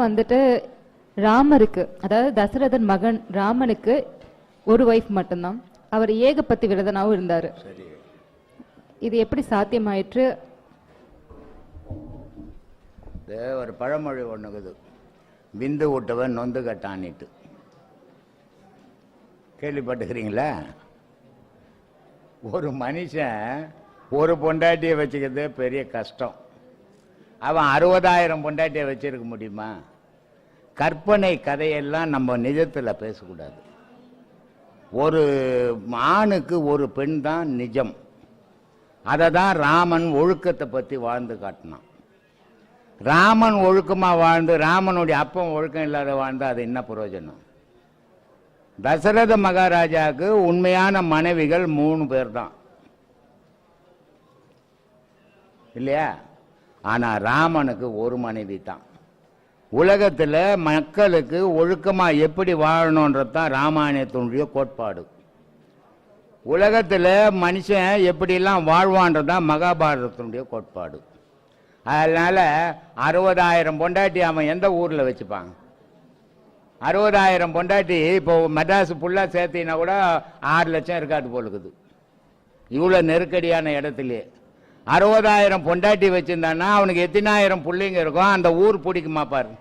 வந்துட்டு ராமருக்கு அதாவது தசரதன் மகன் ராமனுக்கு ஒரு ஒய்ஃப் மட்டும்தான். அவர் ஏகபத்தி விரதனாவும் இருந்தாரு. இது எப்படி சாத்தியமாயிற்று? ஒரு பழமொழி ஒன்றுக்குது விந்து விட்டவன் நொந்து கட்டானிட்டு. கேள்விப்பட்டுக்கிறீங்களா? ஒரு மனுஷன் ஒரு பொண்டாட்டியை வச்சுக்கிறது பெரிய கஷ்டம். அவன் அறுபதாயிரம் பொண்டாட்டியை வச்சிருக்க முடியுமா? கற்பனை கதையெல்லாம் நம்ம நிஜத்தில் பேசக்கூடாது. ஒரு ஆணுக்கு ஒரு பெண் தான் நிஜம். அதை தான் ராமன் ஒழுக்கத்தை பற்றி வாழ்ந்து காட்டினான். ராமன் ஒழுக்கமாக வாழ்ந்து ராமனுடைய அப்பம் ஒழுக்கம் இல்லாத வாழ்ந்தால் அது என்ன பிரயோஜனம்? தசரத மகாராஜாவுக்கு உண்மையான மனைவிகள் மூணு பேர் தான் இல்லையா? ஆனால் ராமனுக்கு ஒரு மனைவி தான். உலகத்தில் மக்களுக்கு ஒழுக்கமாக எப்படி வாழணுன்றது தான் ராமாயணத்தினுடைய கோட்பாடு. உலகத்தில் மனுஷன் எப்படிலாம் வாழ்வான்றது தான் மகாபாரதத்தினுடைய கோட்பாடு. அதனால் அறுபதாயிரம் பொண்டாட்டி அவன் எந்த ஊரில் வச்சுப்பான்? அறுபதாயிரம் பொண்டாட்டி இப்போ மெட்ராஸ் ஃபுல்லாக சேர்த்தினா கூட ஆறு லட்சம் இருக்காது போலுக்குது. இவ்வளோ நெருக்கடியான இடத்துலையே அறுபதாயிரம் பொண்டாட்டி வச்சுருந்தான்னா அவனுக்கு எத்தனாயிரம் பிள்ளைங்க இருக்கும். அந்த ஊர் பிடிக்குமா பாரு.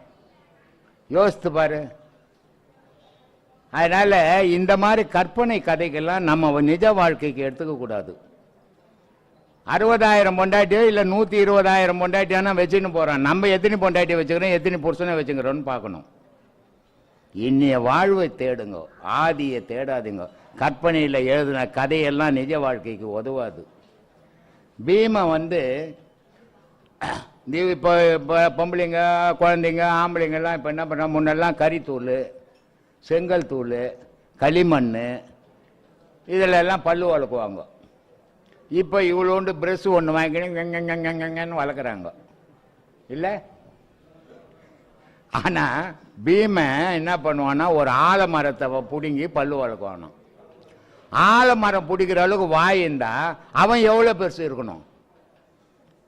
யோசித்து பாரு. அதனால் இந்த மாதிரி கற்பனை கதைகள்லாம் நம்ம நிஜ வாழ்க்கைக்கு எடுத்துக்கக்கூடாது அறுபதாயிரம் பொண்டாட்டியோ இல்லை நூற்றி இருபதாயிரம் பொண்டாட்டியானா வச்சுன்னு போகிறான் நம்ம எத்தனை பொண்டாட்டி வச்சுக்கிறோம் எத்தனை புருஷனை வச்சுக்கிறோன்னு பார்க்கணும். இன்னைய வாழ்வை தேடுங்க. ஆதியை தேடாதீங்க. கற்பனையில் எழுதின கதையெல்லாம் நிஜ வாழ்க்கைக்கு உதவாது. பீமை வந்து நீ இப்போ இப்போ பொம்பளைங்க குழந்தைங்க ஆம்பளைங்கெல்லாம் இப்போ என்ன பண்ண முன்னெல்லாம் கறித்தூள் செங்கல் தூள் களிமண் இதில் எல்லாம் பல்லு வளர்க்குவாங்க. இப்போ இவ்வளோண்டு ப்ரெஷ் ஒன்று வாங்கிக்கணும் வளர்க்குறாங்க. இல்லை? ஆனால் பீமை என்ன பண்ணுவான்னா ஒரு ஆலமரத்தை பிடுங்கி பல்லு வளர்க்கணும் ஆலமரம் பிடிக்கிற அளவுக்கு வாய் அவன் எவ்வளோ பெருசு இருக்கணும்?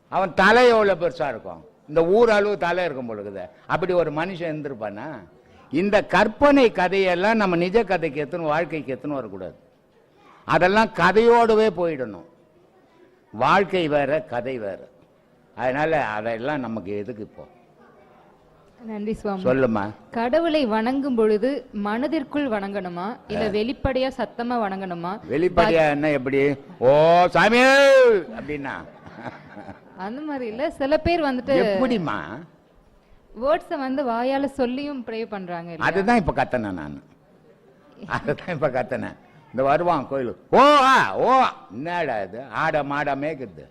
அவன் தலை எவ்வளோ பெருசாக இருக்கும்? இந்த ஊர் அளவு தலை இருக்கும் பொழுது அப்படி ஒரு மனுஷன் இருந்திருப்பானா? இந்த கற்பனை கதையெல்லாம் நம்ம நிஜ கதைக்கு எத்தனை வாழ்க்கைக்கு எத்தனை வரக்கூடாது. அதெல்லாம் கதையோடவே போயிடணும். வாழ்க்கை வேற கதை வேற. அதனால் அதெல்லாம் நமக்கு எதுக்கு இப்போ? நன்றி சுவாமி. சொல்லுமா கடவுளை வணங்கும் பொழுது மனதிற்குள் வணங்கணுமா? இல்ல வெளிப்படையா சத்தமா வணங்கணுமா? வெளிப்படையா என்ன எப்படி? ஓ சாமி! அப்படின்னா. அந்த மாதிரி இல்ல. சில பேர் வந்துட்டு எப்படிமா வேர்ட்ஸ வந்து வாயால சொல்லியும் ப்ரே பண்றாங்க? அதுதான் இப்ப கத்தனேன் நான். அதுதான் இப்ப கத்தனேன் இந்த வருவான் கோயிலுக்கு ஓ ஆ ஓ. என்னடா இது? ஆட மாட மேய்க்குது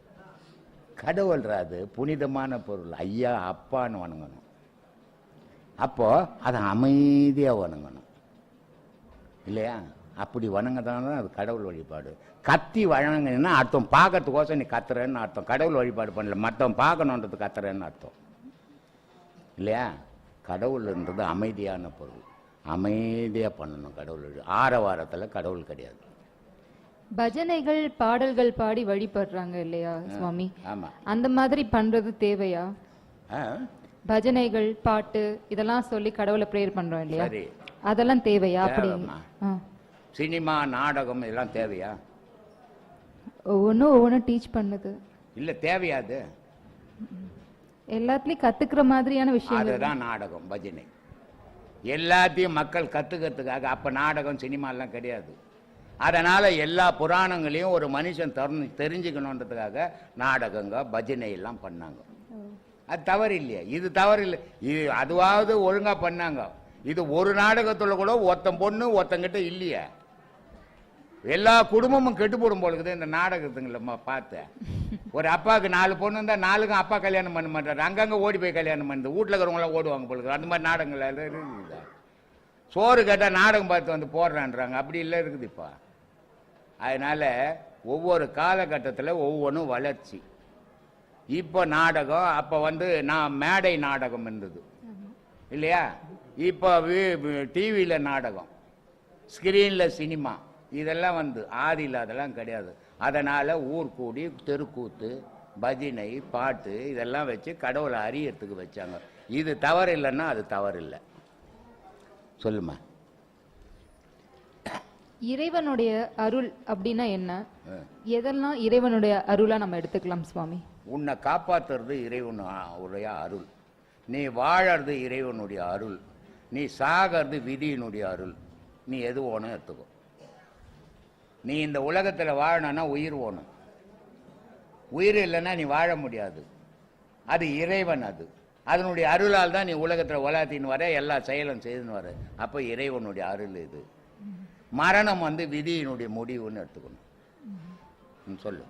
கடவுள்ரா அது. புனிதமான பொருள். ஐயா அப்பான்னு வணங்கணும். அப்போ அதை அமைதியா வணங்கணும். இல்லையா? அப்படி வணங்கதான அது கடவுள் வழிபாடு. கத்தி வழங்குன்னா அர்த்தம். பார்க்கறதுக்கோசம் நீ கத்துறேன்னு அர்த்தம். கடவுள் வழிபாடு பண்ணல. மற்றவன் பார்க்கணுன்றது கத்துறேன்னு அர்த்தம். இல்லையா? கடவுள்ன்றது அமைதியான பொருள். அமைதியாக பண்ணணும் கடவுள் ஆரவாரத்தில் கடவுள் கிடையாது. பஜனைகள் பாடல்கள் பாடி வழிபடுறாங்க இல்லையா சுவாமி? ஆமாம் அந்த மாதிரி பண்றது தேவையா? பஜனைகள் பாட்டு இதெல்லாம் சொல்லி கடவுளை ப்ரேயர் பண்றோம் இல்லையா? சரி. அதெல்லாம் தேவையா அப்படி? தேவைம்மா. ஆ. சினிமா நாடகம் இதெல்லாம் தேவையா? ஒவ்வொன்றும் ஒவ்வொன்றும் டீச் பண்ணுது. இல்லை தேவையாது எல்லாத்துலயும் கத்துக்கிற மாதிரியான விஷயங்கள் அதுதான் நாடகம் பஜனை. எல்லாத்தையும் மக்கள் கற்றுக்கிறதுக்காக அப்போ நாடகம் சினிமாலாம் கிடையாது. அதனால் எல்லா புராணங்களையும் ஒரு மனுஷன் தெரிஞ்சு தெரிஞ்சுக்கணுன்றதுக்காக நாடகங்க பஜனை எல்லாம் பண்ணாங்க. அது தவறு இல்லையா இது தவறு இல்லை இது அதுவாவது ஒழுங்காக பண்ணாங்க. இது ஒரு நாடகத்தில் கூட ஒருத்தன் பொண்ணு ஒருத்தங்கிட்ட இல்லையே. எல்லா குடும்பமும் கெட்டு போடும் போலுக்குது இந்த நாடகத்துங்களம்மா பார்த்தேன். ஒரு அப்பாவுக்கு நாலு பொண்ணு இருந்தால் நாலுக்கும் அப்பா கல்யாணம் பண்ண மாட்டார். அங்கங்கே ஓடி போய் கல்யாணம் பண்ணுது. வீட்டில் இருக்கிறவங்களாம் ஓடுவாங்க போலுக்கு அந்த மாதிரி நாடகங்கள் இருக்குது. சோறு கேட்டால் நாடகம் பார்த்து வந்து போடுறான்றாங்க. அப்படி இல்லை இருக்குது இப்போ அதனால் ஒவ்வொரு காலகட்டத்தில் ஒவ்வொன்றும் வளர்ச்சி. இப்போ நாடகம் அப்போ வந்து நான் மேடை நாடகம் இருந்தது. இல்லையா? இப்போ டிவியில் நாடகம். ஸ்க்ரீனில் சினிமா. இதெல்லாம் வந்து ஆதியில் அதெல்லாம் கிடையாது. அதனால் ஊர் கூடி தெருக்கூத்து பஜனை பாட்டு இதெல்லாம் வச்சு கடவுளை அறியறதுக்கு வச்சாங்க. இது தவறு இல்லைன்னா அது தவறு இல்லை. சொல்லுமா? இறைவனுடைய அருள் அப்படின்னா என்ன? எதெல்லாம் இறைவனுடைய அருளா நம்ம எடுத்துக்கலாம் சுவாமி? உன்னை காப்பாத்துறது இறைவனுடைய அருள். நீ வாழறது இறைவனுடைய அருள். நீ சாகிறது விதியினுடைய அருள். நீ எது ஓணும் எடுத்துக்கோ. நீ இந்த உலகத்தில் வாழணும்னா உயிர் ஓணும் உயிர் இல்லைன்னா நீ வாழ முடியாது. அது இறைவன் அது. அதனுடைய அருளால் தான் நீ உலகத்தில் உலகத்தின் வர எல்லா செயலும் செய்துன்னு வர. அப்போ இறைவனுடைய அருள் இது. மரணம் வந்து விதியினுடைய முடிவுன்னு எடுத்துக்கணும். சொல்லு.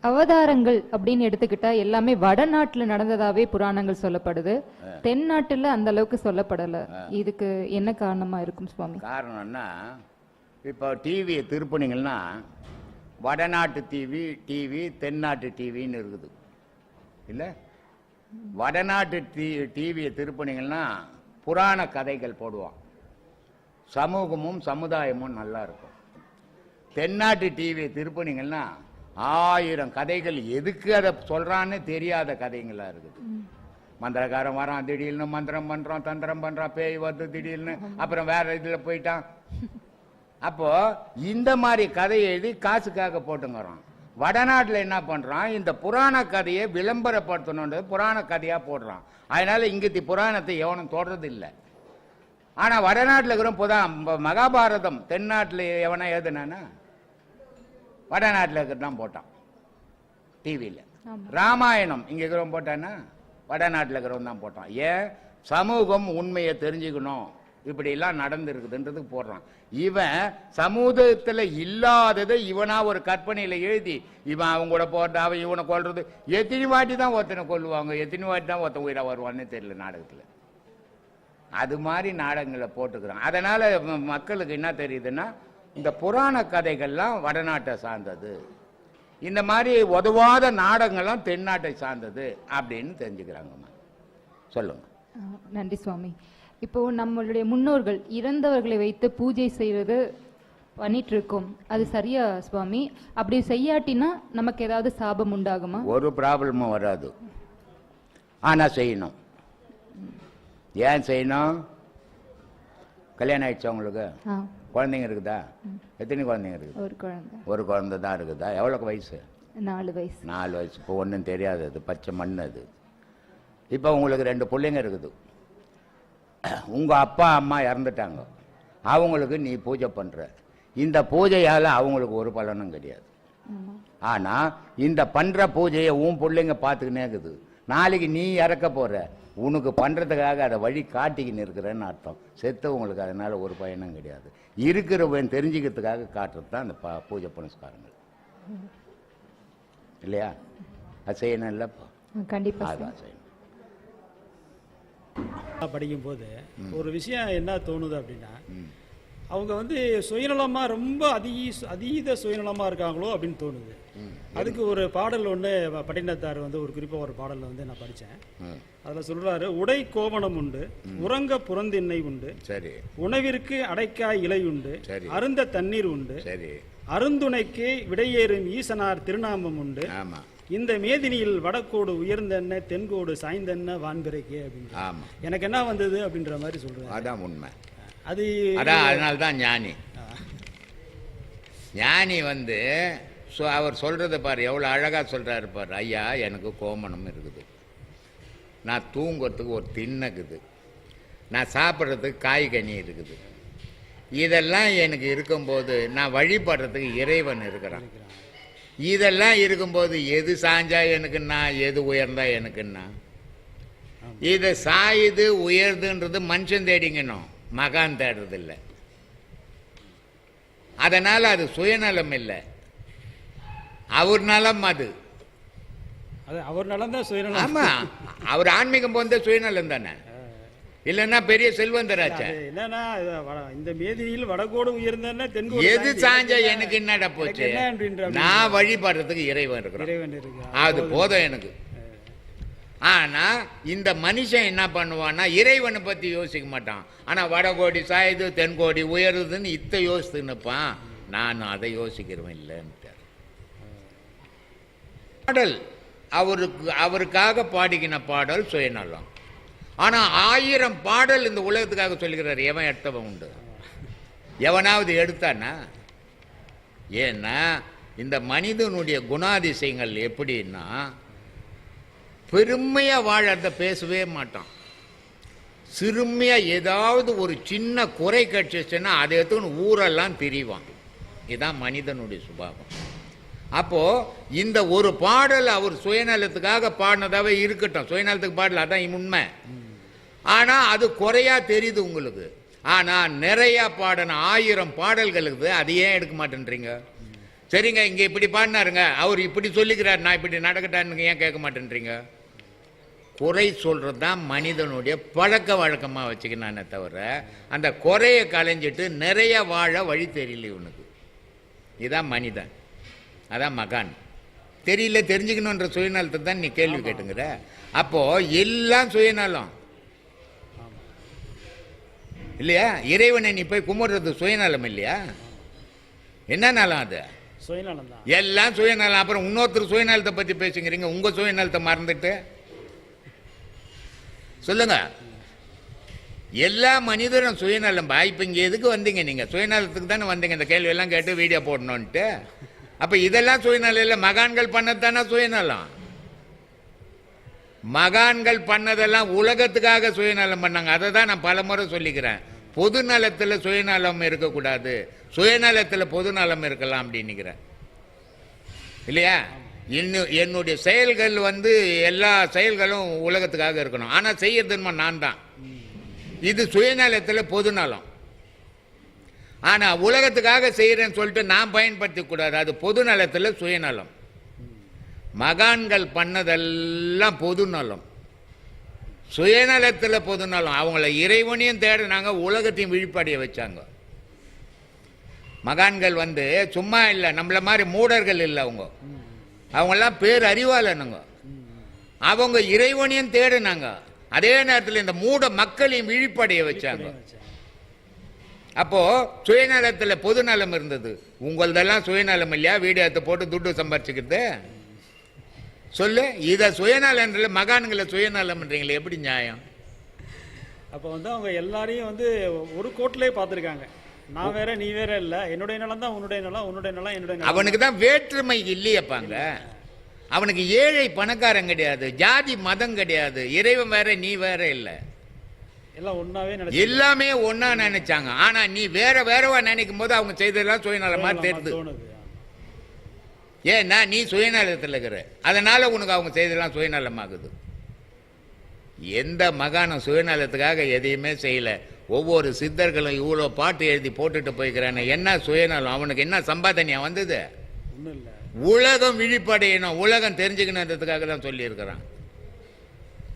அவதாரங்கள் அப்படின்னு எடுத்துக்கிட்டா எல்லாமே வடநாட்டுல நடந்ததாவே புராணங்கள் சொல்லப்படுது. தென்னாட்டுல அந்த அளவுக்கு சொல்லப்படல. இதுக்கு என்ன காரணமா இருக்கும் சுவாமி? காரணம்னா இப்போ டிவியை திருப்பினீங்கன்னா வடநாட்டு டிவி டிவி தென்னாட்டு டிவின்னு இருக்குது. இல்லை? வடநாட்டு டி டிவியை திருப்பினீங்கன்னா புராண கதைகள் போடுவான். சமூகமும் சமுதாயமும் நல்லா இருக்கும். தென்னாட்டு டிவியை திருப்பினீங்கன்னா ஆயிரம் கதைகள் எதுக்கு அதை சொல்றான்னு தெரியாத கதைங்களா இருக்குது. மந்திரக்காரன் வரான் திடீர்னு மந்திரம் பண்றான் தந்திரம் பண்றான் பேய் வருது திடீர்னு அப்புறம் வேற இதுல போயிட்டான். அப்போ இந்த மாதிரி கதையை எழுதி காசுக்காக போட்டுங்கிறோம் வடநாட்டில் என்ன பண்றான்? இந்த புராண கதையை விளம்பரப்படுத்தணுன்றது புராண கதையா போடுறான். அதனால இங்கத்தி புராணத்தை எவனும் தொடறது இல்லை ஆனா வடநாட்டில் இருக்கிற புதா மகாபாரதம் தென்னாட்டில் எவனா எழுதுனானா? வடநாட்டில் இருக்கிறது தான் போட்டான் டிவியில் ராமாயணம் இங்கே இருக்கிறவன் போட்டானா வடநாட்டில் இருக்கிறவன் தான் போட்டான். ஏன்? சமூகம் உண்மையை தெரிஞ்சுக்கணும். இப்படிலாம் நடந்திருக்குதுன்றதுக்கு போடுறான். இவன் சமூகத்தில் இல்லாததை இவனா ஒரு கற்பனையில் எழுதி இவன் அவங்க கூட போட்டு அவன் இவனை கொல்றது எத்தனை வாட்டி தான் ஒருத்தனை கொல்லுவாங்க எத்தனை வாட்டி தான் ஒருத்தன் உயிரா வருவான்னு தெரியல நாடகத்தில். அது மாதிரி நாடகங்களை போட்டுக்கிறான். அதனால மக்களுக்கு என்ன தெரியுதுன்னா இந்த புராண கதைகள்லாம் வடநாட்டை சார்ந்தது. இந்த மாதிரி உதவாத நாடகங்கள்லாம் தென்னாட்டை சார்ந்தது அப்படின்னு தெரிஞ்சுக்கிறாங்கம்மா சொல்லுங்க. நன்றி சுவாமி. இப்போ நம்மளுடைய முன்னோர்கள் இறந்தவர்களை வைத்து பூஜை செய்யறது பண்ணிட்டு இருக்கோம் அது சரியா சுவாமி? அப்படி செய்யாட்டினா நமக்கு ஏதாவது சாபம் உண்டாகுமா? ஒரு ப்ராப்ளமும் வராது. ஆனால் செய்யணும். ஏன் செய்யணும்? கல்யாணம் ஆயிடுச்சா உங்களுக்கு? குழந்தைங்க இருக்குதா? எத்தனை குழந்தைங்க இருக்குது? ஒரு குழந்தை. ஒரு குழந்தை தான் இருக்குதா? எவ்வளோ வயசு? நாலு வயசு. நாலு வயசு. இப்போ ஒன்றும் தெரியாது அது. பச்சை மண் அது. இப்போ உங்களுக்கு ரெண்டு பிள்ளைங்க இருக்குது. உங்கள் அப்பா அம்மா இறந்துட்டாங்க. அவங்களுக்கு நீ பூஜை பண்ணுற இந்த பூஜையால் அவங்களுக்கு ஒரு பலனும் கிடையாது. ஆனால் இந்த பண்ணுற பூஜையை உன் பிள்ளைங்க பார்த்துக்கினே இருக்குது. நாளைக்கு நீ இறக்க போகிற உனக்கு பண்ணுறதுக்காக அதை வழி காட்டிக்கின்னு இருக்கிறேன்னு அர்த்தம். செத்தவங்களுக்கு அதனால் ஒரு பயனும் கிடையாது. இருக்கிறவன் தெரிஞ்சுக்கிறதுக்காக காட்டுறது தான் அந்த ப பூஜை புனஸ்காரங்கள். இல்லையா? அது செய்யணும் இல்லைப்பா. ஆ, கண்டிப்பா சுவாமி. அதான் செய்யணும் படிக்கும்போது ஒரு விஷயம் என்ன தோணுது அப்படின்னா அவங்க வந்து சுயநலமா ரொம்ப அதிக அதீத சுயநலமா இருக்காங்களோ அப்படின்னு தோணுது. அதுக்கு ஒரு பாடல் ஒன்று பட்டினத்தார் வந்து ஒரு குறிப்பாக ஒரு பாடலில் வந்து நான் படித்தேன் அதில் சொல்றாரு உடை கோவணம் உண்டு உறங்க புறந்திண்ணை உண்டு சரி. உணவிற்கு அடைக்காய் இலை உண்டு. அருந்த தண்ணீர் உண்டு சரி. அருந்துணைக்கு விடையேறும் ஈசனார் திருநாமம் உண்டு இந்த மேதினியில் வடக்கோடு உயர்ந்தென்ன தென்கோடு சாய்ந்தென்ன வான்பிறைக்கே அப்படின்னு எனக்கு என்ன வந்தது அப்படின்ற மாதிரி சொல்றேன் அதான் உண்மை. அது அதான் அதனால தான் ஞானி. ஞானி வந்து ஸோ அவர் சொல்கிறத பாரு எவ்வளோ அழகாக சொல்கிறாரு பாரு. ஐயா எனக்கு கோமணம் இருக்குது. நான் தூங்குறதுக்கு ஒரு திண்ணக்குது நான் சாப்பிட்றதுக்கு காய்கனி இருக்குது. இதெல்லாம் எனக்கு இருக்கும்போது நான் வழிபடுறதுக்கு இறைவன் இருக்கிறான். இதெல்லாம் இருக்கும்போது எது சாஞ்சா எனக்குன்னா எது உயர்ந்தா எனக்குன்னா. இது சாயுது உயர்துன்றது மனுஷன் தேடிங்கணும். மகான் தேடுறது இல்லை. அதனால அது சுயநலம் இல்லை. அவர் நலம் அது. அது அவர் நலந்தான் சுயநலம். ஆமா. அவர் ஆன்மீகம் போந்த சுயநலம் தானே. இல்லைன்னா பெரிய செல்வந்தராச்சே. என்னன்னா இந்த மேதினியில் வடகோடு உயர்ந்தென்ன தென்கோடு எது சாஞ்சா எனக்கு என்னடா போச்சு? நான் வழிபடுறதுக்கு இறைவன் இருக்கிறான். அது போதும் எனக்கு. ஆனால் இந்த மனுஷன் என்ன பண்ணுவான்னா இறைவனை பற்றி யோசிக்க மாட்டான். ஆனால் வடகோடி சாயுது தென்கோடி உயருதுன்னு இத்தை யோசித்து நிற்பான். நான் அதை யோசிக்கிறவன் இல்லைன்ட்டு பாடல் அவருக்கு அவருக்காக பாடிக்கின பாடல் சுயநலம். ஆனால் ஆயிரம் பாடல் இந்த உலகத்துக்காக சொல்லுகிறார் எவன் எடுத்தவன் உண்டு? எவனாவது எடுத்தானா? ஏன்னா இந்த மனிதனுடைய குணாதிசயங்கள் எப்படின்னா பெருமையாக வாழறத பேசவே மாட்டான். சிறுமையாக ஏதாவது ஒரு சின்ன குறை கட்சிச்சுன்னா அதை எடுத்துக்கணும் ஊரெல்லாம் பிரிவான். இதுதான் மனிதனுடைய சுபாவம். அப்போது இந்த ஒரு பாடல் அவர் சுயநலத்துக்காக பாடினதாகவே இருக்கட்டும். சுயநலத்துக்கு பாடல அதான் உண்மை. ஆனால் அது குறையா தெரியுது உங்களுக்கு. ஆனால் நிறையா பாடின ஆயிரம் பாடல்களுக்கு அது ஏன் எடுக்க மாட்டேன்றீங்க? சரிங்க இங்கே இப்படி பாடினாருங்க. அவர் இப்படி சொல்லிக்கிறார். நான் இப்படி நடக்கட்டான்னு ஏன் கேட்க மாட்டேன்றீங்க? குறை சொல்றது தான் மனிதனுடைய பழக்க வழக்கமா வச்சுக்கினானே தவிர அந்த குறையை களைஞ்சிட்டு நிறைய வாழ வழி தெரியல இவனுக்கு. இதான் மனிதன். அதான் மகான். தெரியல தெரிஞ்சுக்கணுன்ற சுயநலத்தை தான் நீ கேள்வி கேட்டுங்கிற. அப்போ எல்லாம் சுயநலம். இல்லையா? இறைவனை நீ போய் கும்பிடுறது சுயநலம் இல்லையா? என்ன நலம் அது? சுயநலம் எல்லாம் சுயநலம். அப்புறம் இன்னொருத்தர் சுயநலத்தை பத்தி பேசுங்கிறீங்க. உங்க சுயநலத்தை மறந்துட்டு. சொல்லுங்க. எல்லா மனிதரும் சுயநலம் வாய்ப்பு இங்கே எதுக்கு வந்தீங்க நீங்க? சுயநலத்துக்கு தானே வந்தீங்க. இந்த கேள்வி எல்லாம் கேட்டு வீடியோ போடணுன்ட்டு அப்போ இதெல்லாம் சுயநலம் இல்லை. மகான்கள் பண்ணது சுயநலம். மகான்கள் பண்ணதெல்லாம் உலகத்துக்காக சுயநலம் பண்ணாங்க. அதை தான் நான் பலமுறை சொல்லிக்கிறேன். பொது நலத்தில் சுயநலம் இருக்கக்கூடாது. சுயநலத்தில் பொது நலம் இருக்கலாம் அப்படின்னுக்கிறேன். இல்லையா? இன்னும் என்னுடைய செயல்கள் வந்து எல்லா செயல்களும் உலகத்துக்காக இருக்கணும். ஆனால் செய்யறது நான் தான் இது சுயநலத்தில் பொதுநலம் ஆனால் உலகத்துக்காக செய்கிறேன்னு சொல்லிட்டு நான் பயன்படுத்தி கூடாது. அது பொதுநலத்தில் சுயநலம். மகான்கள் பண்ணதெல்லாம் பொது நலம். சுயநலத்தில் பொதுநலம் அவங்கள இறைவனையும் தேடினாங்க உலகத்தையும் விழிப்படைய வச்சாங்க. மகான்கள் வந்து சும்மா இல்லை நம்மள மாதிரி மூடர்கள் இல்லை அவங்க. அவங்கெல்லாம் பேர் அறிவாளனுங்க. அவங்க இறைவனையும் தேடினாங்க. அதே நேரத்தில் இந்த மூட மக்களையும் விழிப்படைய வச்சாங்க. அப்போ சுயநலத்தில் பொதுநலம் இருந்தது. உங்களதெல்லாம் சுயநலம் இல்லையா? வீடியோத்தை எடுத்து போட்டு துட்டு சம்பாரிச்சுக்கிறது. சொல்லு இதை சுயநலம்ன்றல மகான்களை சுயநலம்ன்றீங்களே எப்படி நியாயம்? அப்போ வந்து அவங்க எல்லாரையும் வந்து ஒரு கோட்டிலே பார்த்துருக்காங்க. நான் வேற நீ வேற இல்ல. என்னுடைய நிலம் தான் உன்னுடைய நிலம் உன்னுடைய நிலம் என்னுடைய அவனுக்கு தான் வேற்றுமை இல்லையப்பாங்க. அவனுக்கு ஏழை பணக்காரன் கிடையாது ஜாதி மதம் கிடையாது இறைவன் வேற நீ வேற இல்லை. எல்லாம் ஒன்னாவே எல்லாமே ஒண்ணா நினைச்சாங்க. ஆனா நீ வேற வேறவா நினைக்கும் போது அவங்க செய்ததெல்லாம் சுயநலமா தெரியுது. ஏன்னா நீ சுயநலத்தில் இருக்கிற. அதனால உனக்கு அவங்க செய்ததெல்லாம் சுயநலமாகுது. எந்த மகானும் சுயநலத்துக்காக எதையுமே செய்யல. ஒவ்வொரு சித்தர்களும் இவ்வளோ பாட்டு எழுதி போட்டுட்டு போய்க்கிறானே என்ன சுயநலம்? அவனுக்கு என்ன சம்பாதனையா வந்தது? உலகம் விழிப்படையணும். உலகம் தெரிஞ்சுக்கணுன்றதுக்காக தான் சொல்லியிருக்கிறான்.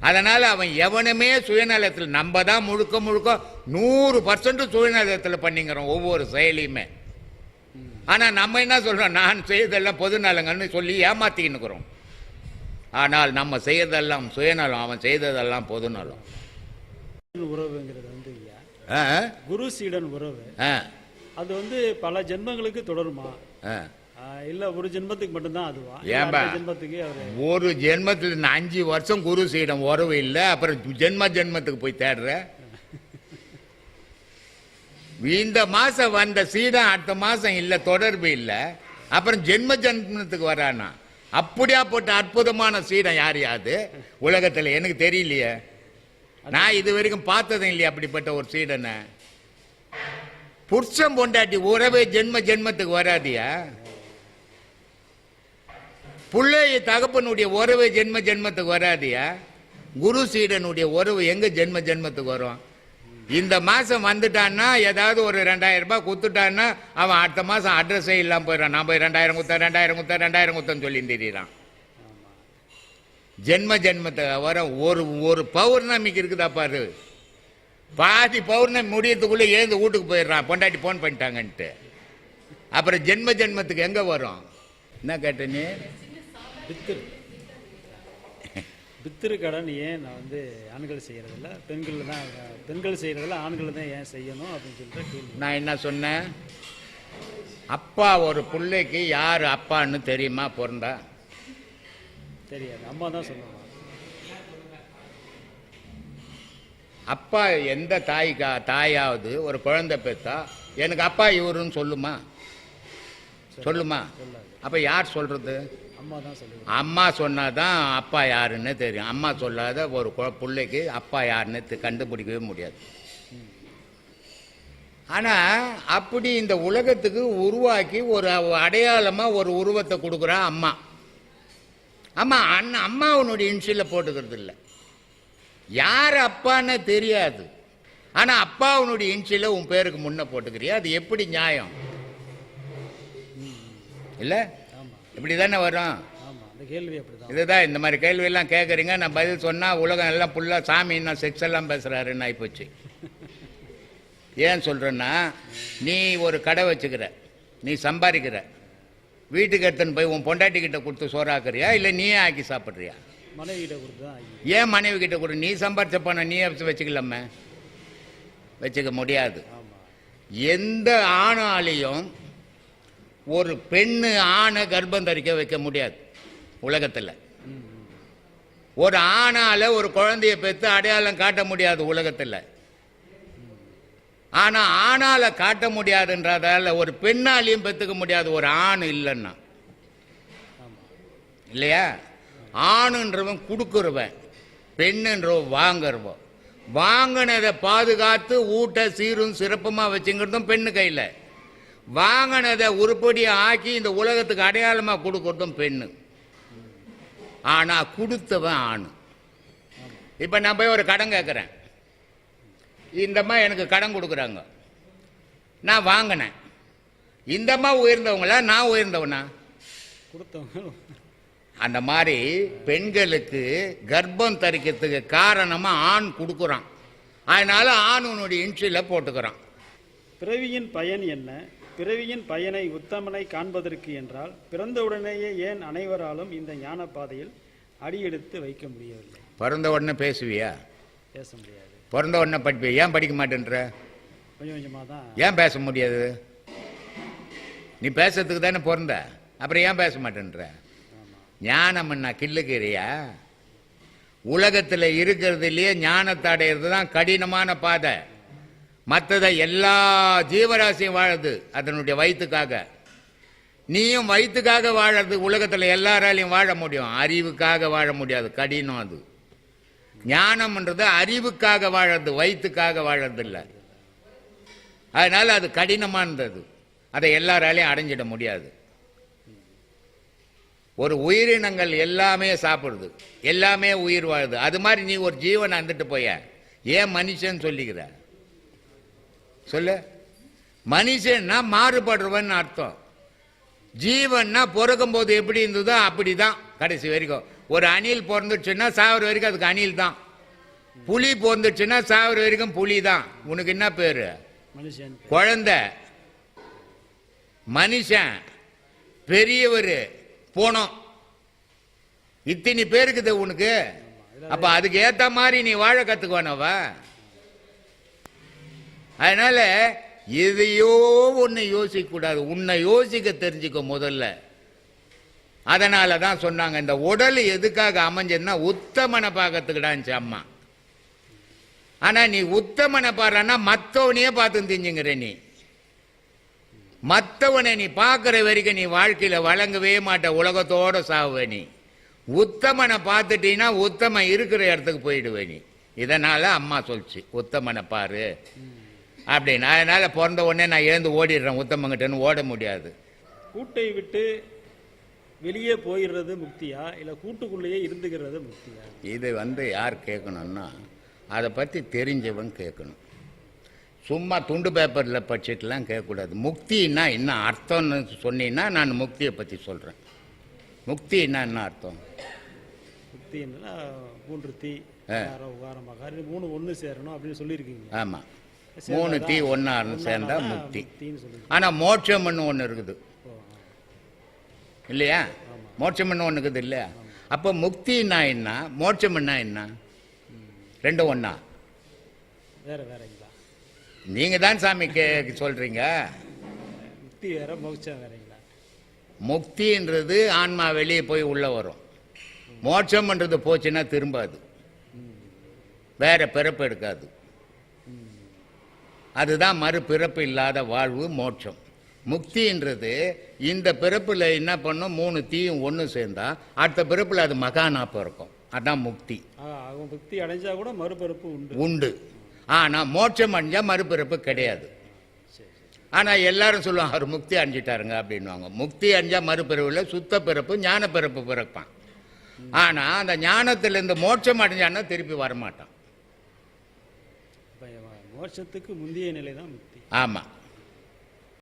அதனால அவன் எவனுமே சுயநலத்தில் நம்ம தான் முழுக்க முழுக்க நூறு பர்சன்ட் சுயநலத்தில் பண்ணிக்கிறோம் ஒவ்வொரு செயலையுமே. ஆனா நம்ம என்ன சொல்றோம்? நான் செய்ததெல்லாம் பொது நலங்கள்னு சொல்லி ஏமாத்திக்கின்னு இருக்கிறோம். ஆனால் நம்ம செய்யறதெல்லாம் சுயநலம் அவன் செய்ததெல்லாம் பொது நலம். உறவுங்கிறது வந்து ஐயா ஆ? குரு சீடன் உறவு. அது வந்து பல ஜென்மங்களுக்கு தொடருமா? இல்ல ஒரு ஜென்மத்துக்கு மட்டும்தான் அதுவா? ஏன்பா? ஜென்மத்துக்கு ஒரு ஜென்மத்தில் இந்த அஞ்சு வருஷம் குரு சீடம் உறவு இல்லை அப்புறம் ஜென்ம ஜென்மத்துக்கு போய் தேடுற? இந்த மாசம் வந்த சீடம் அடுத்த மாசம் இல்ல தொடர்பு இல்ல அப்புறம் ஜென்ம ஜென்மத்துக்கு வரானா? அப்படியா போட்ட அற்புதமான சீடம் யார் யாது உலகத்துல எனக்கு தெரியலையே. நான் இது வரைக்கும் பார்த்ததும் இல்லையா அப்படிப்பட்ட ஒரு சீடனை. புருஷன் பொண்டாட்டி உறவே ஜென்ம ஜென்மத்துக்கு வராதியா? பிள்ளைய தகப்பனுடைய உறவு ஜென்ம ஜென்மத்துக்கு வராதியா? குரு சீடனுடைய உறவு எங்க ஜென்ம ஜென்மத்துக்கு வரும்? இந்த மாசம் வந்துட்டான்னா ஏதாவது ஒரு ரெண்டாயிரம் ரூபாய் கொடுத்துட்டான்னா அவன் அடுத்த மாசம் அட்ரஸே இல்லாமல் போயிடறான். நான் போய் ரெண்டாயிரம் குத்த ரெண்டாயிரம் குத்தேன் ரெண்டாயிரம் குத்தன்னு சொல்லி தெரியுறான் ஜென்ம ஜென்மத்தை வர ஒரு ஒரு பௌர்ணமிக்கு இருக்குதா பாரு. பாதி பௌர்ணமி முடியறதுக்குள்ள ஏந்து வீட்டுக்கு போயிடுறான். பொண்டாட்டி போன் பண்ணிட்டாங்கன்ட்டு. அப்புறம் ஜென்ம ஜென்மத்துக்கு எங்க வரும்? என்ன கேட்ட நீ? பித்திரு. பித்திரு கடன் ஏன் நான் வந்து ஆண்கள் செய்யறதில்ல? பெண்கள் தான் பெண்கள் செய்யறதில்ல ஆண்கள் தான் ஏன் செய்யணும் அப்படின்னு சொல்லிட்டு நான் என்ன சொன்னேன்? அப்பா ஒரு பிள்ளைக்கு யார் அப்பான்னு தெரியுமா? பிறந்தா தெரியாது. அம்மா தான் சொல்லுவாங்க. அப்பா எந்த தாய்க்கா தாயாவது ஒரு குழந்தை பெத்தா எனக்கு அப்பா இவருன்னு சொல்லுமா? சொல்லுமா? அப்ப யார் சொல்றது? அம்மா தான் அம்மா சொன்னாதான் அப்பா யாருன்னு தெரியும். அம்மா சொல்லாத ஒரு பிள்ளைக்கு அப்பா யாருன்னு கண்டுபிடிக்கவே முடியாது. ஆனா அப்படி இந்த உலகத்துக்கு உருவாக்கி ஒரு அடையாளமா ஒரு உருவத்தை கொடுக்குறா அம்மா. அம்மா அண்ணன் அம்மா உன்னுடைய இன்சில போட்டுக்கிறது இல்லை யார் அப்பான்னு தெரியாது. ஆனா அப்பா உன்னுடைய இன்சில உன் பேருக்கு முன்ன போட்டுக்கிறியா? அது எப்படி நியாயம்? இல்ல? இப்படி தானே வரும்? இதுதான் இந்த மாதிரி கேள்வியெல்லாம் கேட்குறீங்க நான் பதில் சொன்னால் உலகம் எல்லாம் ஃபுல்லாக சாமி என்ன செக்ஸ் எல்லாம் பேசுகிறாருன்னு ஆகிப்போச்சு ஏன் சொல்கிறேன்னா நீ ஒரு கடை வச்சுக்கிற. நீ சம்பாதிக்கிற. வீட்டுக்கு எடுத்துன்னு போய் உன் பொண்டாட்டி கிட்ட கொடுத்து சோறாக்குறியா? இல்லை நீயே ஆக்கி சாப்பிட்றியா? மனைவி கிட்ட கொடுத்து ஏன் மனைவி கிட்ட கொடு? நீ சம்பாரிச்ச பணம் நீயே வச்சு வச்சுக்கலாமே. வச்சுக்க முடியாது. எந்த ஆணாலையும் ஒரு பெண்ணு ஆணை கர்ப்பம் தரிக்க வைக்க முடியாது உலகத்தில். ஒரு ஆணால ஒரு குழந்தைய பெற்று அடையாளம் காட்ட முடியாது உலகத்தில். ஆனால் ஆணால் காட்ட முடியாதுன்றதால ஒரு பெண்ணாலையும் பெற்றுக்க முடியாது ஒரு ஆண் இல்லைன்னா. இல்லையா? ஆணுன்றவன் கொடுக்குறவன் பெண்ணுன்றவன் வாங்குறவன். வாங்கினதை பாதுகாத்து ஊட்ட சீரும் சிறப்புமாக வச்சுங்கிறதும் பெண்ணு கையில். வாங்கினதை உருப்படியாக ஆக்கி இந்த உலகத்துக்கு அடையாளமாக கொடுக்கறதும் பெண்ணு. ஆனால் கொடுத்தவன் ஆணு. இப்போ நான் போய் ஒரு கடன் கேட்குறேன் இந்தம்மா எனக்கு கடன் கொடுக்குறாங்க. நான் வாங்கினேன். இந்தம்மா உயர்ந்தவங்களா நான் உயர்ந்தவனா? கொடுத்தவங்க. அந்த மாதிரி பெண்களுக்கு கர்ப்பம் தரிக்கிறதுக்கு காரணமா ஆண் கொடுக்குறான். அதனால ஆண் உன்னுடைய இன்சில போட்டுக்கிறான். பிறவியின் பயன் என்ன? பிறவியின் பயனை உத்தமனை காண்பதற்கு என்றால் பிறந்தவுடனேயே ஏன் அனைவராலும் இந்த ஞான பாதையில் அடியெடுத்து வைக்க முடியவில்லை? பிறந்த உடனே பேசுவியா? பேச முடியாது. பிறந்த உடனே படிப்பியா ஏன் படிக்க மாட்டேன்ற? கொஞ்சம் கொஞ்சமாக தான் ஏன் பேச முடியாது? நீ பேசுறதுக்கு தானே பிறந்த. அப்புறம் ஏன் பேச மாட்டேன்ற? ஞானம்னா கிள்ளுக்கிறியா உலகத்தில் இருக்கிறதுலயே ஞானத்தை அடையிறது தான் கடினமான பாதை. மற்றதை எல்லா ஜீவராசியும் வாழுது அதனுடைய வயிற்றுக்காக நீயும் வயிற்றுக்காக வாழறது உலகத்தில் எல்லாராலையும் வாழ முடியும். அறிவுக்காக வாழ முடியாது. கடினம் அது. ஞானம்ன்றது அறிவுக்காக வாழறது வயிற்றுக்காக வாழறது இல்லை அதனால அது கடினமானது. அதை எல்லாராலையும் அடைஞ்சிட முடியாது. ஒரு உயிரினங்கள் எல்லாமே சாப்பிடுது. எல்லாமே உயிர் வாழுது. அது மாதிரி நீ ஒரு ஜீவனை வந்துட்டு போய ஏன் மனுஷன் சொல்லிக்கிற சொல்லு. மனுஷன்னா மாறுபடுறவன் அர்த்தம். ஜீவன்னா பிறக்கும் போது எப்படி இருந்ததோ அப்படிதான் கடைசி வரைக்கும். ஒரு அணில் பிறந்துச்சுன்னா சாவர வரைக்கும் அதுக்கு அணில் தான். புலி பிறந்துச்சுன்னா சாவர வரைக்கும் புலி தான். உனக்கு என்ன பேரு? குழந்தை. மனுஷன். பெரியவர். போனோம். இத்தனை பேருக்குது உனக்கு? அப்ப அதுக்கு ஏத்த மாதிரி நீ வாழ கத்துக்குவானவா அதனால எதையோ ஒன்னு யோசிக்க கூடாது உன்னை யோசிக்க தெரிஞ்சுக்க முதல்ல. அதனால தான் சொன்னாங்க இந்த உடல் எதுக்காக அமைஞ்சதுன்னா உத்தமனை பார்க்கறதுக்குடான்ச்சு அம்மா. ஆனால் நீ உத்தமனை பாடுறன்னா மற்றவனையே பார்த்து தெரிஞ்சுங்கிற நீ. மற்றவனை நீ பார்க்குற வரைக்கும் நீ வாழ்க்கையில் வழங்கவே மாட்ட உலகத்தோட சாவுவ நீ. உத்தமனை பார்த்துட்டீங்கன்னா உத்தமன் இருக்கிற இடத்துக்கு போயிடுவே நீ. இதனால் அம்மா சொல்லிச்சு உத்தமனை பாரு. அப்படின்னு. அதனால் பிறந்த உடனே நான் எழுந்து ஓடிடுறேன் உத்தமங்கிட்டன்னு ஓட முடியாது. கூட்டை விட்டு வெளியே போயிடுறது முக்தியா? இல்ல கூட்டுக்குள்ளேயே இருந்துகிறது முக்தியா? இது வந்து யார் கேட்கணும்னா அதை பற்றி தெரிஞ்சவன் கேட்கணும். சும்மா துண்டு பேப்பரில் படிச்சுட்டுலாம் கேட்கக்கூடாது. முக்தின்னா என்ன அர்த்தம்னு சொன்னீங்கன்னா நான் முக்தியை பற்றி சொல்கிறேன் முக்தின்னா என்ன அர்த்தம்? முக்தி என்னன்னா மூன்று தீ மூணு ஒண்ணு சேரணும் அப்படின்னு சொல்லியிருக்கீங்க. ஆமாம் மூணு தீ ஒன்றாருன்னு சேர்ந்தா ஒண்ணாதான் முக்தி. முக்தின்னு ஆனால் மோட்சம்னு ஒன்று இருக்குது. இல்லையா? மோட்சம்னு ஒன்று இருக்குது இல்லையா? அப்போ முக்தின்னா என்ன? மோட்சம்னா என்ன? ரெண்டும் ஒன்றா வேற வேறங்களா நீங்கள் தான் சாமி கே சொல்கிறீங்க முக்தி வேற மோட்சம் வேறங்களா முக்தின்றது ஆன்மா வெளியே போய் உள்ள வரும். மோட்சம்ன்றது போச்சுன்னா திரும்பாது. வேற பிறப்பு எடுக்காது. அதுதான் மறுபிறப்பு இல்லாத வாழ்வு மோட்சம். முக்தின்றது இந்த பிறப்புல என்ன பண்ணும்? மூணு தீயும் ஒன்று சேர்ந்தா அடுத்த பிறப்புல அது மகானா பிறக்கும் அதான் முக்தி. பக்தி அடைஞ்சா கூட மறுபிறப்பு உண்டு. உண்டு. ஆனா மோட்சம் அடைஞ்சா மறுபிறப்பு கிடையாது. ஆனா எல்லாரும் சொல்லுவாங்க அவர் முக்தி அடைஞ்சிட்டாருங்க அப்படின்வாங்க முக்தி அடைஞ்சா மறுபிறவில் சுத்த பிறப்பு ஞான பிறப்பு பிறப்பான். ஆனா அந்த ஞானத்திலிருந்து மோட்சம் அடைஞ்சான்னா திருப்பி வரமாட்டான். மோட்சத்துக்கு முந்தைய நிலை தான் முக்தி. ஆமா.